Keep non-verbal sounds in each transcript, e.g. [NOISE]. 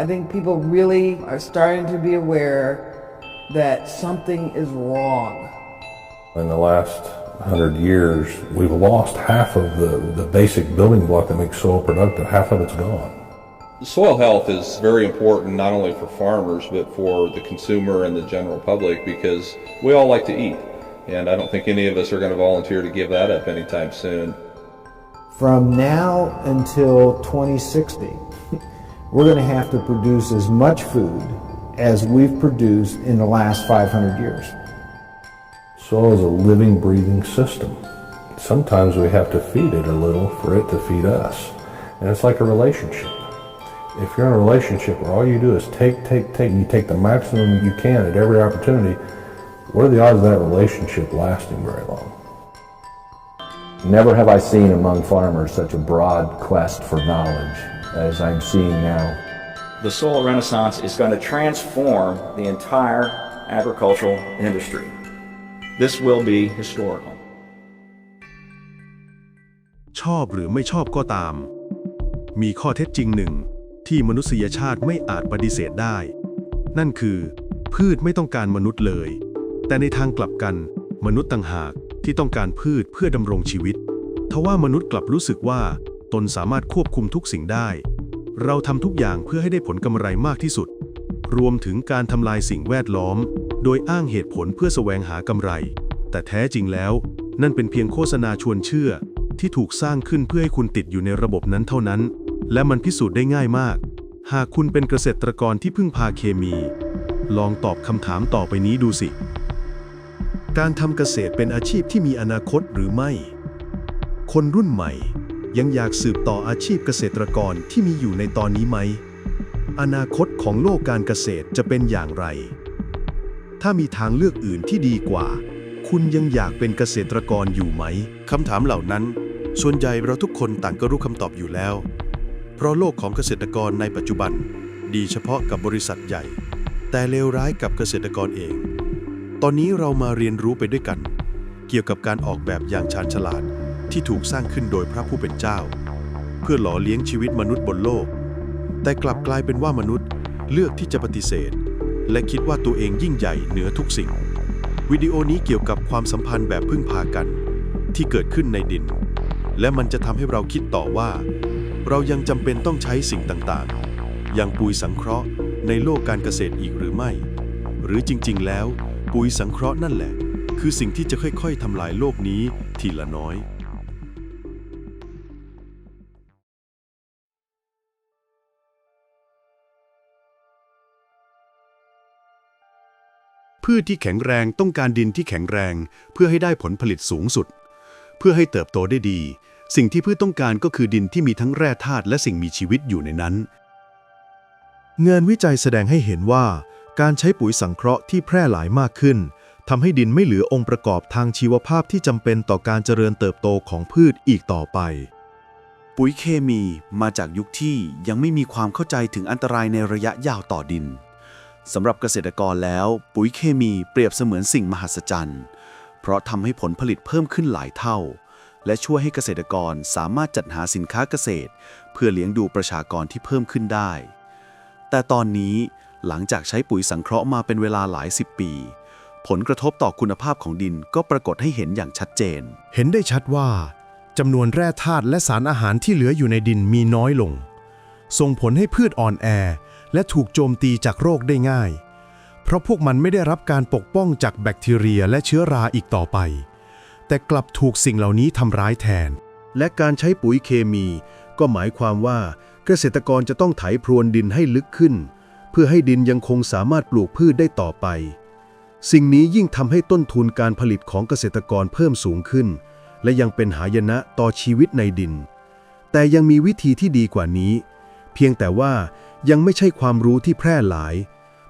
I think people really are starting to be aware that something is wrong. In the last hundred years, we've lost half of the, the basic building block that makes soil productive. Half of it's gone. Soil health is very important not only for farmers but for the consumer and the general public because we all like to eat. And I don't think any of us are going to volunteer to give that up anytime soon. From now until 2060, [LAUGHS] we're going to have to produce as much food as we've produced in the last 500 years. Soil is a living, breathing system. Sometimes we have to feed it a little for it to feed us. And it's like a relationship. If you're in a relationship where all you do is take, take, take, and you take the maximum you can at every opportunity, what are the odds of that relationship lasting very long? Never have I seen among farmers such a broad quest for knowledge as I'm seeing now. The soil renaissance is going to transform the entire agricultural industry. This will be historical. ชอบหรือไม่ชอบก็ตาม มีข้อเท็จจริงหนึ่ง ที่มนุษยชาติไม่อาจปฏิเสธได้ นั่นคือ พืชไม่ต้องการมนุษย์เลย แต่ในทางกลับกัน มนุษย์ต่างหากที่ต้องการพืชเพื่อดำรงชีวิต ทว่ามนุษย์กลับรู้สึกว่า ตนสามารถควบคุมทุกสิ่งได้ เราทำทุกอย่างเพื่อให้ได้ผลกำไรมากที่สุด รวมถึงการทำลายสิ่งแวดล้อม โดยอ้างเหตุผลเพื่อแสวงหากำไร แต่แท้จริงแล้ว นั่นเป็นเพียงโฆษณาชวนเชื่อ ที่ถูกสร้างขึ้นเพื่อให้คุณติดอยู่ในระบบนั้นเท่านั้น และมันพิสูจน์ได้ง่ายมาก หากคุณเป็นเกษตรกรที่พึ่งพาเคมี ลองตอบคำถามต่อไปนี้ดูสิ การทำเกษตรเป็นอาชีพที่มีอนาคตหรือไม่ คนรุ่นใหม่ ยังอยากสืบต่ออาชีพเกษตรกรที่มีอยู่ในตอนนี้ไหม อนาคตของโลกการเกษตรจะเป็นอย่างไร ถ้ามีทางเลือกอื่นที่ดีกว่า คุณยังอยากเป็นเกษตรกรอยู่ไหม คำถามเหล่านั้น ส่วนใหญ่เราทุกคนต่างก็รู้คำตอบอยู่แล้ว เพราะโลกของเกษตรกรในปัจจุบัน ดีเฉพาะกับบริษัทใหญ่ แต่เลวร้ายกับเกษตรกรเอง ตอนนี้เรามาเรียนรู้ไปด้วยกัน เกี่ยวกับการออกแบบอย่างชาญฉลาด ที่ถูกสร้างขึ้นโดยพระผู้เป็นเจ้า เพื่อหล่อเลี้ยงชีวิตมนุษย์บนโลก แต่กลับกลายเป็นว่ามนุษย์เลือกที่จะปฏิเสธ และคิดว่าตัวเองยิ่งใหญ่เหนือทุกสิ่ง วิดีโอนี้เกี่ยวกับความสัมพันธ์แบบพึ่งพากัน ที่เกิดขึ้นในดิน และมันจะทำให้เราคิดต่อว่า เรายังจำเป็นต้องใช้สิ่งต่างๆ อย่างปุ๋ยสังเคราะห์ในโลกการเกษตรอีกหรือไม่ หรือจริงๆ แล้ว ปุ๋ยสังเคราะห์นั่นแหละ คือสิ่งที่จะค่อยๆทำลายโลกนี้ทีละน้อย พืชที่แข็งแรงต้องการดินที่แข็งแรง เพื่อให้ได้ผลผลิตสูงสุด เพื่อให้เติบโตได้ดี สิ่งที่พืชต้องการก็คือดินที่มีทั้งแร่ธาตุและสิ่งมีชีวิตอยู่ในนั้น งานวิจัยแสดงให้เห็นว่า การใช้ปุ๋ยสังเคราะห์ที่แพร่หลายมากขึ้นทำให้ดินไม่เหลือองค์ประกอบทางชีวภาพที่จำเป็นต่อการเจริญเติบโตของพืชอีกต่อไป ปุ๋ยเคมีมาจากยุคที่ยังไม่มีความเข้าใจถึงอันตรายในระยะยาวต่อดิน สำหรับเกษตรกรแล้ว ปุ๋ยเคมีเปรียบเสมือนสิ่งมหัศจรรย์ เพราะทำให้ผลผลิตเพิ่มขึ้นหลายเท่า และช่วยให้เกษตรกรสามารถจัดหาสินค้าเกษตร เพื่อเลี้ยงดูประชากรที่เพิ่มขึ้นได้ แต่ตอนนี้หลังจากใช้ปุ๋ยสังเคราะห์มาเป็นเวลาหลายสิบปี ผลกระทบต่อคุณภาพของดินก็ปรากฏให้เห็นอย่างชัดเจน เห็นได้ชัดว่าจำนวนแร่ธาตุและสารอาหารที่เหลืออยู่ในดินมีน้อยลง ส่งผลให้พืชอ่อนแอ และถูกโจมตีจากโรคได้ง่าย เพราะพวกมันไม่ได้รับการปกป้องจากแบคทีเรียและเชื้อราอีกต่อไป แต่กลับถูกสิ่งเหล่านี้ทำร้ายแทน และการใช้ปุ๋ยเคมี ก็หมายความว่าเกษตรกรจะต้องไถพรวนดินให้ลึกขึ้น เพื่อให้ดินยังคงสามารถปลูกพืชได้ต่อไป สิ่งนี้ยิ่งทำให้ต้นทุนการผลิตของเกษตรกรเพิ่มสูงขึ้น และยังเป็นหายนะต่อชีวิตในดิน แต่ยังมีวิธีที่ดีกว่านี้ เพียงแต่ว่า ยังไม่ใช่ความรู้ที่แพร่หลาย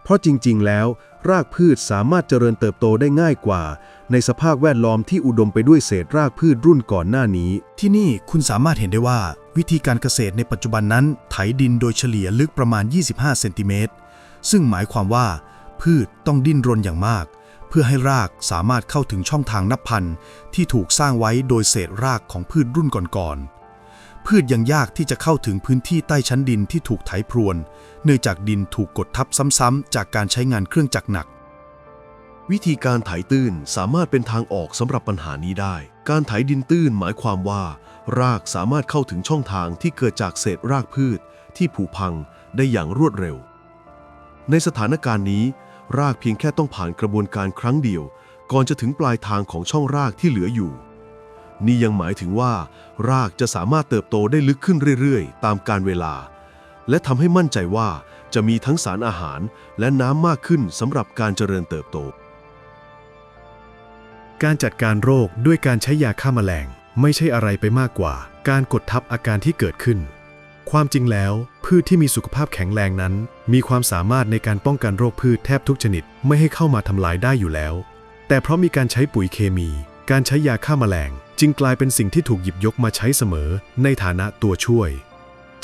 เพราะจริงๆ แล้ว รากพืชสามารถเจริญเติบโตได้ง่ายกว่า ในสภาพแวดล้อมที่อุดมไปด้วยเศษรากพืชรุ่นก่อนหน้านี้ ที่นี่คุณสามารถเห็นได้ว่า วิธีการเกษตรในปัจจุบันนั้น ไถดินโดยเฉลี่ยลึกประมาณ 25 เซนติเมตร ซึ่งหมายความว่า พืชต้องดิ้นรนอย่างมาก เพื่อให้รากสามารถเข้าถึงช่องทางนับพันที่ถูกสร้างไว้โดยเศษรากของพืชรุ่นก่อนๆ พืชยังยากที่จะเข้าถึงพื้นที่ใต้ชั้นดินที่ถูกไถพรวน เนื่องจากดินถูกกดทับซ้ำๆ จากการใช้งานเครื่องจักรหนัก วิธีการไถตื้นสามารถเป็นทางออกสำหรับปัญหานี้ได้ การไถดินตื้นหมายความว่า รากสามารถเข้าถึงช่องทางที่เกิดจากเศษรากพืช ที่ผุพังได้อย่างรวดเร็ว ในสถานการณ์นี้ รากเพียงแค่ต้องผ่านกระบวนการครั้งเดียว ก่อนจะถึงปลายทางของช่องรากที่เหลืออยู่ นี่ยังหมายถึงว่า รากจะสามารถเติบโตได้ลึกขึ้นเรื่อยๆ ตามการเวลา และทำให้มั่นใจว่าจะมีทั้งสารอาหารและน้ำมากขึ้นสำหรับการเจริญเติบโต การจัดการโรคด้วยการใช้ยาฆ่าแมลง ไม่ใช่อะไรไปมากกว่า การกดทับอาการที่เกิดขึ้น ความจริงแล้ว พืชที่มีสุขภาพแข็งแรงนั้น มีความสามารถในการป้องกันโรคพืชแทบทุกชนิด ไม่ให้เข้ามาทำลายได้อยู่แล้ว แต่เพราะมีการใช้ปุ๋ยเคมี การใช้ยาฆ่าแมลง จึงกลายเป็นสิ่งที่ถูกหยิบยกมาใช้เสมอในฐานะตัวช่วย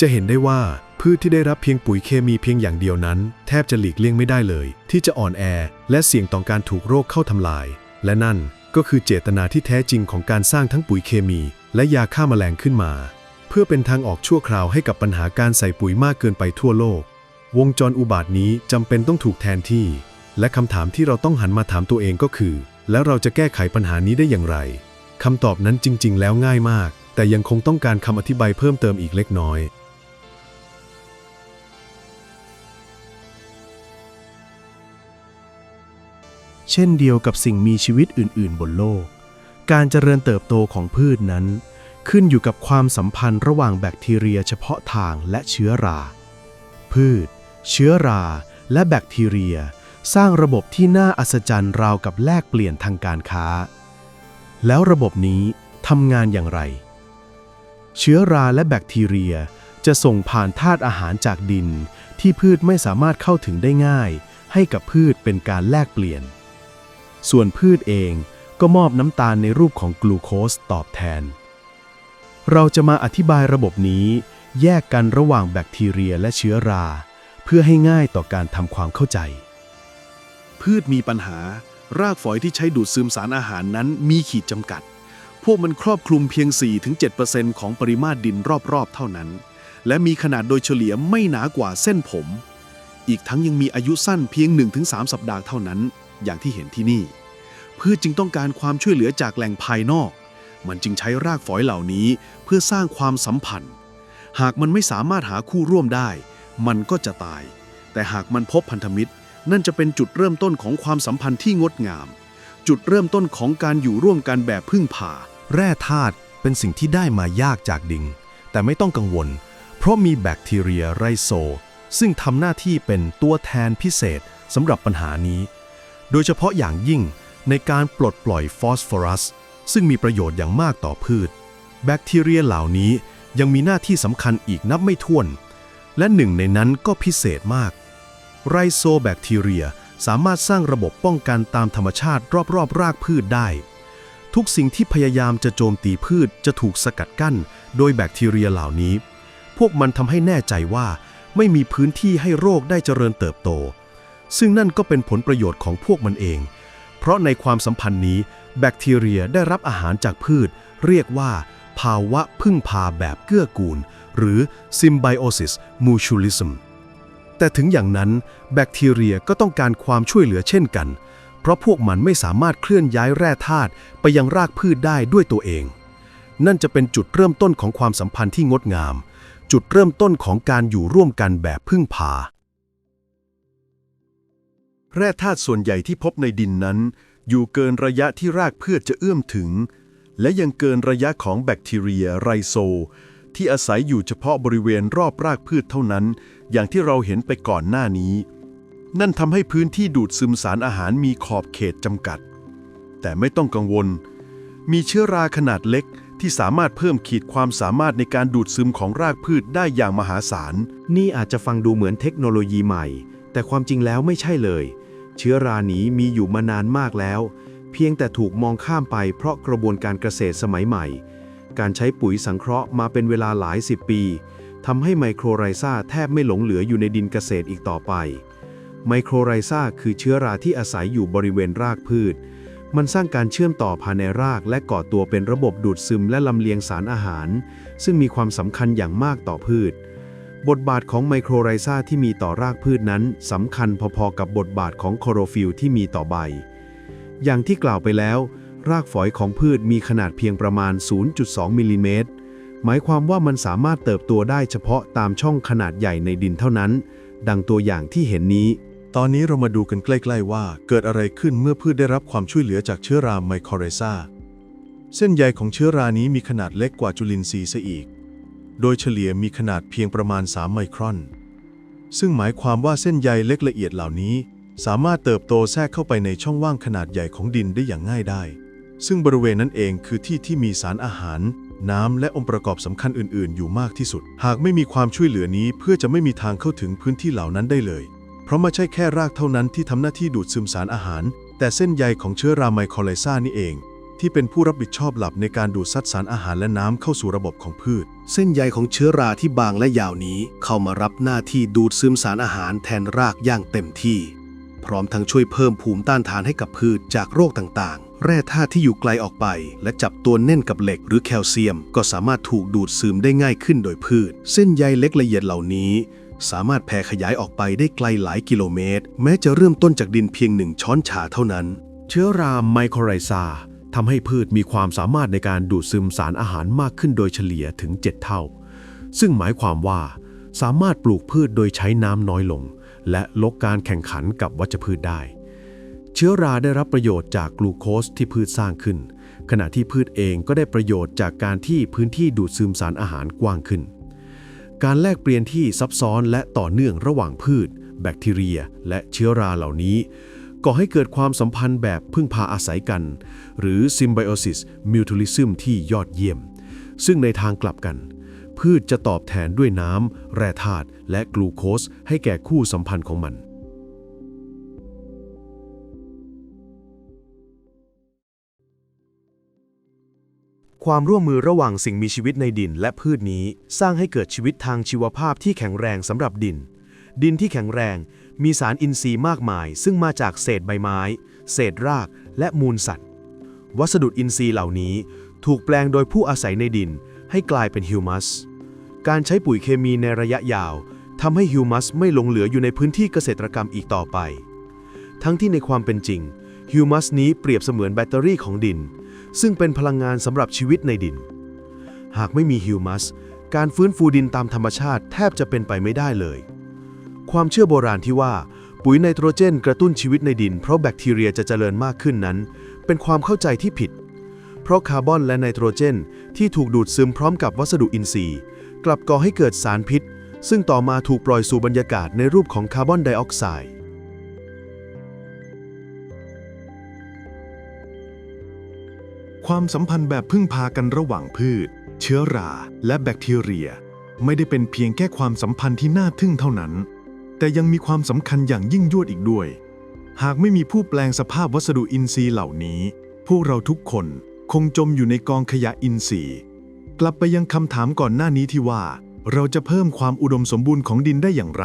จะเห็นได้ว่าพืชที่ได้รับเพียงปุ๋ยเคมีเพียงอย่างเดียวนั้น แทบจะหลีกเลี่ยงไม่ได้เลย ที่จะอ่อนแอและเสี่ยงต่อการถูกโรคเข้าทำลาย และนั่นก็คือเจตนาที่แท้จริงของการสร้างทั้งปุ๋ยเคมี และยาฆ่าแมลงขึ้นมา เพื่อเป็นทางออกชั่วคราวให้กับปัญหาการใส่ปุ๋ยมากเกินไปทั่วโลก วงจรอุบาทนี้จำเป็นต้องถูกแทนที่ และคำถามที่เราต้องหันมาถามตัวเองก็คือ แล้วเราจะแก้ไขปัญหานี้ได้อย่างไร คำตอบนั้นจริง ๆ แล้วง่ายมาก แต่ยังคงต้องการคำอธิบายเพิ่มเติมอีกเล็กน้อยเช่นเดียวกับสิ่งมีชีวิตอื่น ๆ บนโลก การเจริญเติบโตของพืชนั้น ขึ้นอยู่กับความสัมพันธ์ระหว่างแบคทีเรียเฉพาะทางและเชื้อรา พืช เชื้อรา และแบคทีเรีย สร้างระบบที่น่าอัศจรรย์ราวกับแลกเปลี่ยนทางการค้า แล้วระบบนี้ทำงานอย่างไร เชื้อราและแบคทีเรียจะส่งผ่านธาตุอาหารจากดิน ที่พืชไม่สามารถเข้าถึงได้ง่าย ให้กับพืชเป็นการแลกเปลี่ยน ส่วนพืชเองก็มอบน้ำตาลในรูปของกลูโคสตอบแทน เราจะมาอธิบายระบบนี้ แยกกันระหว่างแบคทีเรียและเชื้อรา เพื่อให้ง่ายต่อการทำความเข้าใจ พืชมีปัญหา รากฝอยที่ใช้ดูดซึมสารอาหารนั้นมีขีดจำกัด พวกมันครอบคลุมเพียง 4-7%ของปริมาตรดินรอบๆ เท่านั้น และมีขนาดโดยเฉลี่ยไม่หนากว่าเส้นผม อีกทั้งยังมีอายุสั้นเพียง 1-3 สัปดาห์เท่านั้น อย่างที่เห็นที่นี่ พืชจึงต้องการความช่วยเหลือจากแหล่งภายนอก มันจึงใช้รากฝอยเหล่านี้เพื่อสร้างความสัมพันธ์ หากมันไม่สามารถหาคู่ร่วมได้ มันก็จะตาย แต่หากมันพบพันธมิตร นั่นจะเป็นจุดเริ่มต้นของความสัมพันธ์ที่งดงาม จุดเริ่มต้นของการอยู่ร่วมกันแบบพึ่งพา แร่ธาตุเป็นสิ่งที่ได้มายากจากดินแต่ไม่ต้องกังวล เพราะมีแบคทีเรียไรโซ ซึ่งทำหน้าที่เป็นตัวแทนพิเศษสำหรับปัญหานี้ โดยเฉพาะอย่างยิ่งในการปลดปล่อยฟอสฟอรัส ซึ่งมีประโยชน์อย่างมากต่อพืช แบคทีเรียเหล่านี้ยังมีหน้าที่สำคัญอีกนับไม่ถ้วน และหนึ่งในนั้นก็พิเศษมาก ไรโซแบคทีเรีย สามารถสร้างระบบป้องกันตามธรรมชาติรอบๆรากพืชได้ ทุกสิ่งที่พยายามจะโจมตีพืชจะถูกสกัดกั้น โดยแบคทีเรียเหล่านี้ พวกมันทำให้แน่ใจว่า ไม่มีพื้นที่ให้โรคได้เจริญเติบโต ซึ่งนั่นก็เป็นผลประโยชน์ของพวกมันเอง เพราะในความสัมพันธ์นี้ แบคทีเรียได้รับอาหารจากพืช เรียกว่า ภาวะพึ่งพาแบบเกื้อกูล หรือ symbiosis mutualism แต่ถึงอย่างนั้นแบคทีเรียก็ต้องการความช่วยเหลือเช่นกัน เพราะพวกมันไม่สามารถเคลื่อนย้ายแร่ธาตุไปยังรากพืชได้ด้วยตัวเอง นั่นจะเป็นจุดเริ่มต้นของความสัมพันธ์ที่งดงาม จุดเริ่มต้นของการอยู่ร่วมกันแบบพึ่งพา แร่ธาตุส่วนใหญ่ที่พบในดินนั้น อยู่เกินระยะที่รากพืชจะเอื้อมถึง และยังเกินระยะของแบคทีเรียไรโซที่อาศัยอยู่เฉพาะบริเวณรอบรากพืชเท่านั้น อย่างที่เราเห็นไปก่อนหน้านี้ นั่นทำให้พื้นที่ดูดซึมสารอาหารมีขอบเขตจำกัด แต่ไม่ต้องกังวล มีเชื้อราขนาดเล็กที่สามารถเพิ่มขีดความสามารถในการดูดซึมของรากพืชได้อย่างมหาศาล นี่อาจจะฟังดูเหมือนเทคโนโลยีใหม่ แต่ความจริงแล้วไม่ใช่เลย เชื้อรานี้มีอยู่มานานมากแล้ว เพียงแต่ถูกมองข้ามไปเพราะกระบวนการเกษตรสมัยใหม่ การใช้ปุ๋ยสังเคราะห์มาเป็นเวลาหลายสิบปี ทำให้ไมโครไรซาแทบไม่หลงเหลืออยู่ในดินเกษตรอีกต่อไป ไมโครไรซาคือเชื้อราที่อาศัยอยู่บริเวณรากพืช มันสร้างการเชื่อมต่อภายในรากและก่อตัวเป็นระบบดูดซึมและลำเลียงสารอาหาร ซึ่งมีความสำคัญอย่างมากต่อพืช บทบาทของไมโครไรซาที่มีต่อรากพืชนั้นสำคัญพอๆกับบทบาทของโคโรฟิลที่มีต่อใบ อย่างที่กล่าวไปแล้ว รากฝอยของพืชมีขนาดเพียงประมาณ 0.2มิลลิเมตร หมายความว่ามันสามารถเติบโตได้เฉพาะตามช่องขนาดใหญ่ในดินเท่านั้น ดังตัวอย่างที่เห็นนี้ ตอนนี้เรามาดูกันใกล้ๆว่า เกิดอะไรขึ้นเมื่อพืชได้รับความช่วยเหลือจากเชื้อราไมโครไรซาเส้นใยของเชื้อรานี้มีขนาดเล็กกว่าจุลินทรีย์ซะอีก โดยเฉลี่ยมีขนาดเพียงประมาณ 3 ไมครอน ซึ่งหมายความว่าเส้นใยเล็กละเอียดเหล่านี้ สามารถเติบโตแทรกเข้าไปในช่องว่างขนาดใหญ่ของดินได้อย่างง่ายได้ ซึ่งบริเวณนั้นเองคือที่ที่มีสารอาหาร น้ำและองค์ประกอบสำคัญอื่น ๆ อยู่มากที่สุด หากไม่มีความช่วยเหลือนี้เพื่อจะไม่มีทางเข้าถึงพื้นที่เหล่านั้นได้เลย เพราะไม่ใช่แค่รากเท่านั้นที่ทำหน้าที่ดูดซึมสารอาหาร แต่เส้นใยของเชื้อราไมโครไลซานี่เอง ที่เป็นผู้รับผิดชอบหลับในการดูดซัดสารอาหารและน้ำเข้าสู่ระบบของพืช เส้นใยของเชื้อราที่บางและยาวนี้ เข้ามารับหน้าที่ดูดซึมสารอาหารแทนรากอย่างเต็มที่ พร้อมทั้งช่วยเพิ่มภูมิต้านทานให้กับพืชจากโรคต่างๆ แร่ธาตุที่อยู่ไกลออกไป และจับตัวแน่นกับเหล็กหรือแคลเซียม ก็สามารถถูกดูดซึมได้ง่ายขึ้นโดยพืช เส้นใยเล็กละเอียดเหล่านี้ สามารถแผ่ขยายออกไปได้ไกลหลายกิโลเมตร แม้จะเริ่มต้นจากดินเพียงหนึ่งช้อนชาเท่านั้น เชื้อราไมโครไรซาทำให้พืชมีความสามารถในการดูดซึมสารอาหารมากขึ้นโดยเฉลี่ยถึง 7 เท่า ซึ่งหมายความว่า สามารถปลูกพืชโดยใช้น้ำน้อยลง และลดการแข่งขันกับวัชพืชได้ เชื้อราได้รับประโยชน์จากกลูโคสที่พืชสร้างขึ้น ขณะที่พืชเองก็ได้ประโยชน์จากการที่พื้นที่ดูดซึมสารอาหารกว้างขึ้น การแลกเปลี่ยนที่ซับซ้อนและต่อเนื่องระหว่างพืช แบคทีเรีย และเชื้อราเหล่านี้ก่อให้เกิดความสัมพันธ์แบบพึ่งพาอาศัยกัน หรือ Symbiosis Mutualism ที่ยอดเยี่ยม ซึ่งในทางกลับกัน พืชจะตอบแทนด้วยน้ำ แร่ธาตุและกลูโคสให้แก่คู่สัมพันธ์ของมัน ความร่วมมือระหว่างสิ่งมีชีวิตในดินและพืชนี้สร้างให้เกิดชีวิตทางชีวภาพที่แข็งแรงสำหรับดิน ดินที่แข็งแรง มีสารอินทรีย์มากมาย ซึ่งมาจากเศษใบไม้ เศษราก และมูลสัตว์ วัสดุอินทรีย์เหล่านี้ถูกแปลงโดยผู้อาศัยในดิน ให้กลายเป็นฮิวมัส การใช้ปุ๋ยเคมีในระยะยาวทำให้ฮิวมัสไม่หลงเหลืออยู่ในพื้นที่เกษตรกรรมอีกต่อไป ทั้งที่ในความเป็นจริงฮิวมัสนี้เปรียบเสมือนแบตเตอรี่ของดิน ซึ่งเป็นพลังงานสำหรับชีวิตในดิน หากไม่มีฮิวมัส การฟื้นฟูดินตามธรรมชาติแทบจะเป็นไปไม่ได้เลย ความเชื่อโบราณที่ว่า ปุ๋ยไนโตรเจนกระตุ้นชีวิตในดินเพราะแบคทีเรียจะเจริญมากขึ้นนั้น เป็นความเข้าใจที่ผิด เพราะคาร์บอนและไนโตรเจน ที่ถูกดูดซึมพร้อมกับวัสดุอินทรีย์ กลับก่อให้เกิดสารพิษ ซึ่งต่อมาถูกปล่อยสู่บรรยากาศในรูปของคาร์บอนไดออกไซด์ความสัมพันธ์แบบพึ่งพากันระหว่างพืช เชื้อรา และแบคทีเรีย ไม่ได้เป็นเพียงแค่ความสัมพันธ์ที่น่าทึ่งเท่านั้น แต่ยังมีความสำคัญอย่างยิ่งยวดอีกด้วย หากไม่มีผู้แปลงสภาพวัสดุอินทรีย์เหล่านี้ พวกเราทุกคน คงจมอยู่ในกองขยะอินทรีย์ กลับไปยังคำถามก่อนหน้านี้ที่ว่า เราจะเพิ่มความอุดมสมบูรณ์ของดินได้อย่างไร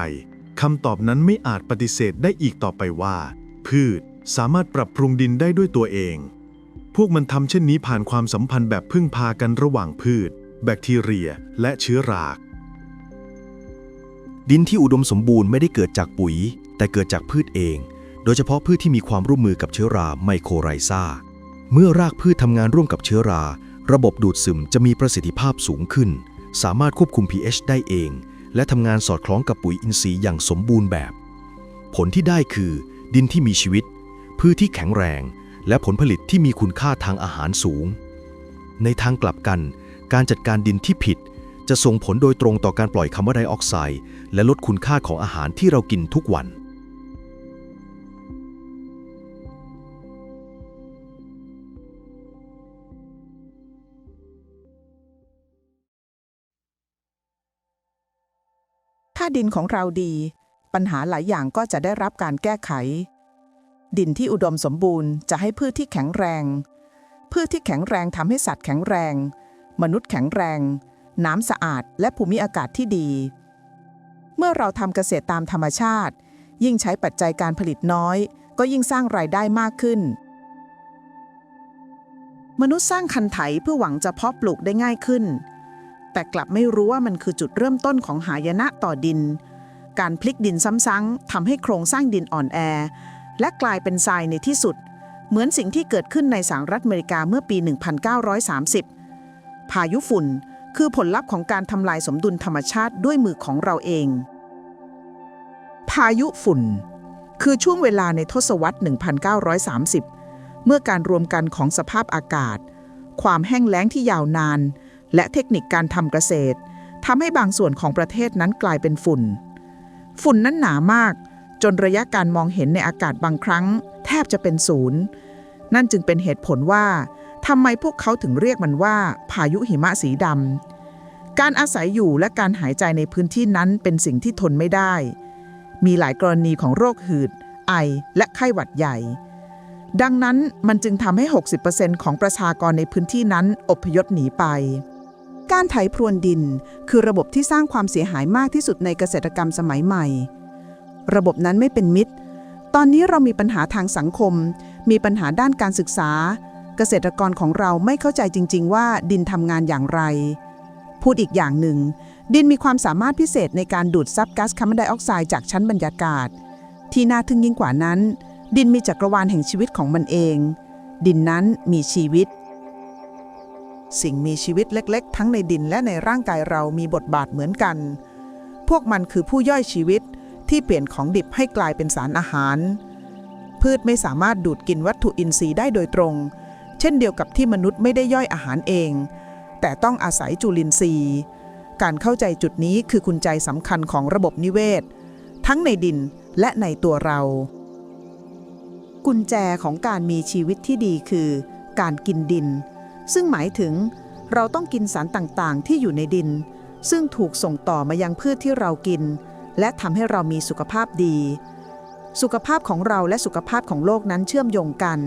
คำตอบนั้นไม่อาจปฏิเสธได้อีกต่อไปว่า พืชสามารถปรับปรุงดินได้ด้วยตัวเอง พวกมันทำเช่นนี้ผ่านความสัมพันธ์แบบพึ่งพากันระหว่างพืช แบคทีเรีย และเชื้อรา ดินที่อุดมสมบูรณ์ไม่ได้เกิดจากปุ๋ย แต่เกิดจากพืชเอง โดยเฉพาะพืชที่มีความร่วมมือกับเชื้อราไมโครไรซา เมื่อรากพืชทำงานร่วมกับเชื้อรา ระบบดูดซึมจะมีประสิทธิภาพสูงขึ้น สามารถควบคุม pH ได้เอง และทำงานสอดคล้องกับปุ๋ยอินทรีย์อย่างสมบูรณ์แบบ ผลที่ได้คือ ดินที่มีชีวิต พืชที่แข็งแรง และผลผลิตที่มีคุณค่าทางอาหารสูง ในทางกลับกัน การจัดการดินที่ผิด จะส่งผลโดยตรงต่อการปล่อยคาร์บอนไดออกไซด์และลดคุณค่าของอาหารที่เรากินทุกวัน ดินของเราดี ปัญหาหลายอย่างก็จะได้รับการแก้ไข ดินที่อุดมสมบูรณ์จะให้พืชที่แข็งแรง พืชที่แข็งแรงทำให้สัตว์แข็งแรง มนุษย์แข็งแรง น้ำสะอาดและภูมิอากาศที่ดี เมื่อเราทำเกษตรตามธรรมชาติ ยิ่งใช้ปัจจัยการผลิตน้อย ก็ยิ่งสร้างรายได้มากขึ้น มนุษย์สร้างคันไถเพื่อหวังจะเพาะปลูกได้ง่ายขึ้น แต่กลับไม่รู้ว่ามันคือจุดเริ่มต้นของหายนะต่อดิน การพลิกดินซ้ำๆทำให้โครงสร้างดินอ่อนแอ และกลายเป็นทรายในที่สุด เหมือนสิ่งที่เกิดขึ้นในสหรัฐอเมริกาเมื่อปี 1930 พายุฝุ่นคือผลลัพธ์ของการทำลายสมดุลธรรมชาติด้วยมือของเราเอง พายุฝุ่น คือช่วงเวลาในทศวรรษ 1930 เมื่อการรวมกันของสภาพอากาศ ความแห้งแล้งที่ยาวนาน และเทคนิคการทำเกษตรทำให้บางส่วนของประเทศนั้นกลายเป็นฝุ่น ฝุ่นนั้นหนามาก จนระยะการมองเห็นในอากาศบางครั้ง แทบจะเป็นศูนย์ นั่นจึงเป็นเหตุผลว่าทำไมพวกเขาถึงเรียกมันว่า พายุหิมะสีดำ การอาศัยอยู่และการหายใจในพื้นที่นั้นเป็นสิ่งที่ทนไม่ได้ มีหลายกรณีของโรคหืด ไอ และไข้หวัดใหญ่ ดังนั้นมันจึงทำให้ 60%ของประชากรในพื้นที่นั้นอพยพหนีไป การไถพรวนดิน คือระบบที่สร้างความเสียหายมากที่สุดในเกษตรกรรมสมัยใหม่ ระบบนั้นไม่เป็นมิตร ตอนนี้เรามีปัญหาทางสังคม มีปัญหาด้านการศึกษา เกษตรกรของเราไม่เข้าใจจริง ๆ ว่าดินทำงานอย่างไร พูดอีกอย่างหนึ่ง ดินมีความสามารถพิเศษในการดูดซับก๊าซคาร์บอนไดออกไซด์จากชั้นบรรยากาศ ที่น่าทึ่งยิ่งกว่านั้น ดินมีจักรวาลแห่งชีวิตของมันเอง ดินนั้นมีชีวิต สิ่งมีชีวิตเล็กๆ ทั้งในดินและในร่างกายเรามีบทบาทเหมือนกัน พวกมันคือผู้ย่อยชีวิตที่เปลี่ยนของดิบให้กลายเป็นสารอาหาร พืชไม่สามารถดูดกินวัตถุอินทรีย์ได้โดยตรง เช่นเดียวกับที่มนุษย์ไม่ได้ย่อยอาหารเอง แต่ต้องอาศัยจุลินทรีย์ การเข้าใจจุดนี้คือกุญแจสำคัญของระบบนิเวศ ทั้งในดินและในตัวเรา กุญแจของการมีชีวิตที่ดีคือ การกินดิน ซึ่งหมายถึงเราต้องกินสารต่างๆ ที่อยู่ในดิน ซึ่งถูกส่งต่อมายังพืชที่เรากิน และทำให้เรามีสุขภาพดี สุขภาพของเราและสุขภาพของโลกนั้นเชื่อมโยงกัน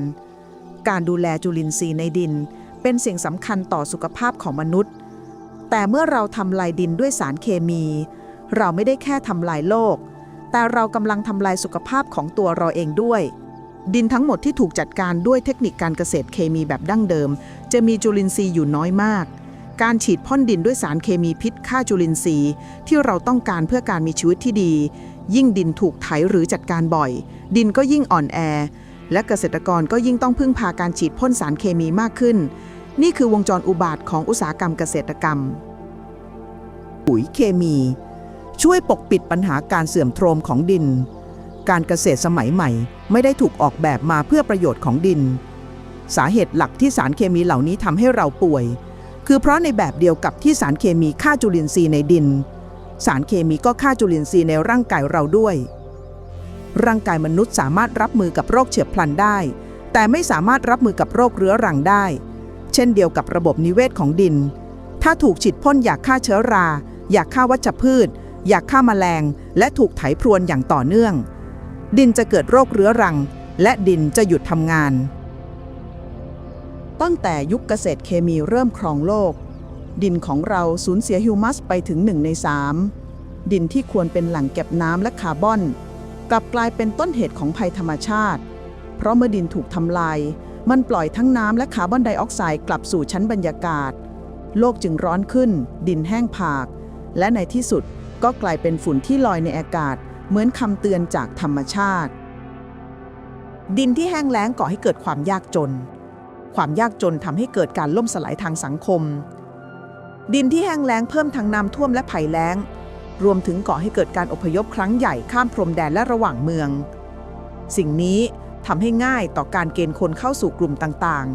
การดูแลจุลินทรีย์ในดิน เป็นสิ่งสำคัญต่อสุขภาพของมนุษย์ แต่เมื่อเราทำลายดินด้วยสารเคมี เราไม่ได้แค่ทำลายโลก แต่เรากำลังทำลายสุขภาพของตัวเราเองด้วยดินทั้งหมดที่ถูกจัดการด้วยเทคนิคการเกษตรเคมีแบบดั้งเดิม จะมีจุลินทรีย์อยู่น้อยมาก การฉีดพ่นดินด้วยสารเคมีพิษฆ่าจุลินทรีย์ ที่เราต้องการเพื่อการมีชีวิตที่ดี ยิ่งดินถูกไถหรือจัดการบ่อย ดินก็ยิ่งอ่อนแอ และเกษตรกรก็ยิ่งต้องพึ่งพาการฉีดพ่นสารเคมีมากขึ้น นี่คือวงจรอุบาทของอุตสาหกรรมเกษตรกรรม ปุ๋ยเคมี ช่วยปกปิดปัญหาการเสื่อมโทรมของดิน การเกษตรสมัยใหม่ ไม่ได้ถูกออกแบบมาเพื่อประโยชน์ของดิน สาเหตุหลักที่สารเคมีเหล่านี้ทำให้เราป่วย คือเพราะในแบบเดียวกับที่สารเคมีฆ่าจุลินทรีย์ในดิน สารเคมีก็ฆ่าจุลินทรีย์ในร่างกายเราด้วย ร่างกายมนุษย์สามารถรับมือกับโรคเฉียบพลันได้ แต่ไม่สามารถรับมือกับโรคเรื้อรังได้ เช่นเดียวกับระบบนิเวศของดิน ถ้าถูกฉีดพ่นยาฆ่าเชื้อรา ยาฆ่าวัชพืช ยาฆ่าแมลง และถูกไถพรวนอย่างต่อเนื่อง ดินจะเกิดโรคเรื้อรัง และดินจะหยุดทำงาน ตั้งแต่ยุคเกษตรเคมีเริ่มครองโลก ดินของเราสูญเสียฮิวมัสไปถึง1ใน3ดินที่ควรเป็นแหล่งเก็บน้ำและคาร์บอน กลับกลายเป็นต้นเหตุของภัยธรรมชาติ เพราะเมื่อดินถูกทำลาย มันปล่อยทั้งน้ำและคาร์บอนไดออกไซด์กลับสู่ชั้นบรรยากาศ โลกจึงร้อนขึ้น ดินแห้งผาก และในที่สุดก็กลายเป็นฝุ่นที่ลอยในอากาศ เหมือนคำเตือนจากธรรมชาติ ดินที่แห้งแล้งก่อให้เกิดความยากจน ความยากจนทำให้เกิดการล่มสลายทางสังคม ดินที่แห้งแล้งเพิ่มทั้งน้ำท่วมและภัยแล้ง รวมถึงก่อให้เกิดการอพยพครั้งใหญ่ข้ามพรมแดนและระหว่างเมือง สิ่งนี้ทำให้ง่ายต่อการเกณฑ์คนเข้าสู่กลุ่มต่าง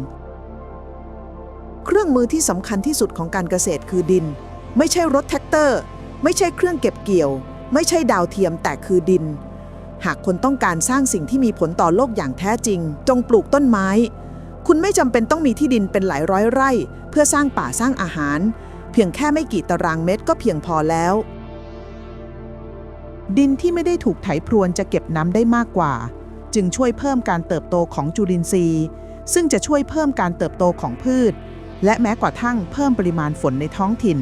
ๆ เครื่องมือที่สำคัญที่สุดของการเกษตรคือดิน ไม่ใช่รถแท็กเตอร์ ไม่ใช่เครื่องเก็บเกี่ยว ไม่ใช่ดาวเทียมแต่คือดิน หากคนต้องการสร้างสิ่งที่มีผลต่อโลกอย่างแท้จริง จงปลูกต้นไม้ คุณไม่จำเป็นต้องมีที่ดินเป็นหลายร้อยไร่ เพื่อสร้างป่าสร้างอาหาร เพียงแค่ไม่กี่ตารางเมตรก็เพียงพอแล้ว ดินที่ไม่ได้ถูกไถพรวนจะเก็บน้ำได้มากกว่า จึงช่วยเพิ่มการเติบโตของจุลินทรีย์ ซึ่งจะช่วยเพิ่มการเติบโตของพืช และแม้กระทั่งเพิ่มปริมาณฝนในท้องถิ่น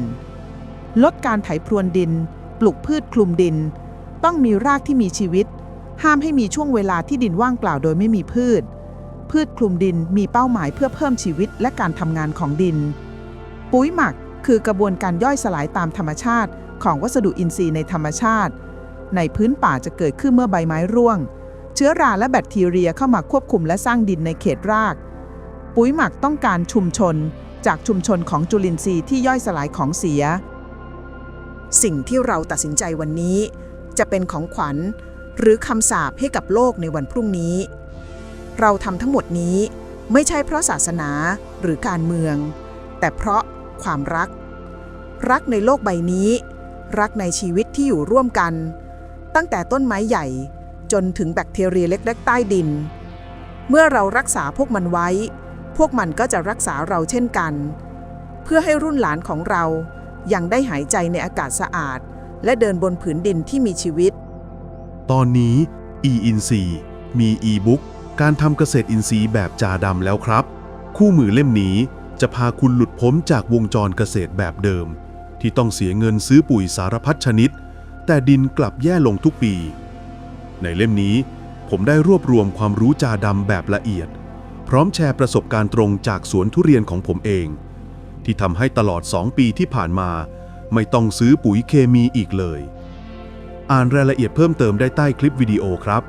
ลดการไถพรวนดิน ปลูกพืชคลุมดิน ต้องมีรากที่มีชีวิต ห้ามให้มีช่วงเวลาที่ดินว่างเปล่าโดยไม่มีพืช พืชคลุมดินมีเป้าหมายเพื่อเพิ่มชีวิตและการทำงานของดิน ปุ๋ยหมักคือกระบวนการย่อยสลายตามธรรมชาติ ของวัสดุอินทรีย์ในธรรมชาติ ในพื้นป่าจะเกิดขึ้นเมื่อใบไม้ร่วง เชื้อราและแบคทีเรียเข้ามาควบคุมและสร้างดินในเขตราก ปุ๋ยหมักต้องการชุมชน จากชุมชนของจุลินทรีย์ที่ย่อยสลายของเสีย สิ่งที่เราตัดสินใจวันนี้ จะเป็นของขวัญ หรือคำสาปให้กับโลกในวันพรุ่งนี้ เราทำทั้งหมดนี้ไม่ใช่เพราะศาสนาหรือการเมือง แต่เพราะความรัก รักในโลกใบนี้ รักในชีวิตที่อยู่ร่วมกัน ตั้งแต่ต้นไม้ใหญ่จนถึงแบคทีเรียเล็กๆใต้ดิน เมื่อเรารักษาพวกมันไว้ พวกมันก็จะรักษาเราเช่นกัน เพื่อให้รุ่นหลานของเรายังได้หายใจในอากาศสะอาด และเดินบนผืนดินที่มีชีวิต ตอนนี้ e-inc มีอีบุ๊ก การทำเกษตรอินทรีย์แบบจาดำแล้วครับ คู่มือเล่มนี้จะพาคุณหลุดพ้นจากวงจรเกษตรแบบเดิม ที่ต้องเสียเงินซื้อปุ๋ยสารพัดชนิด แต่ดินกลับแย่ลงทุกปี ในเล่มนี้ผมได้รวบรวมความรู้จาดำแบบละเอียด พร้อมแชร์ประสบการณ์ตรงจากสวนทุเรียนของผมเอง ที่ทำให้ตลอด 2 ปีที่ผ่านมา ไม่ต้องซื้อปุ๋ยเคมีอีกเลย อ่านรายละเอียดเพิ่มเติมได้ใต้คลิปวิดีโอครับ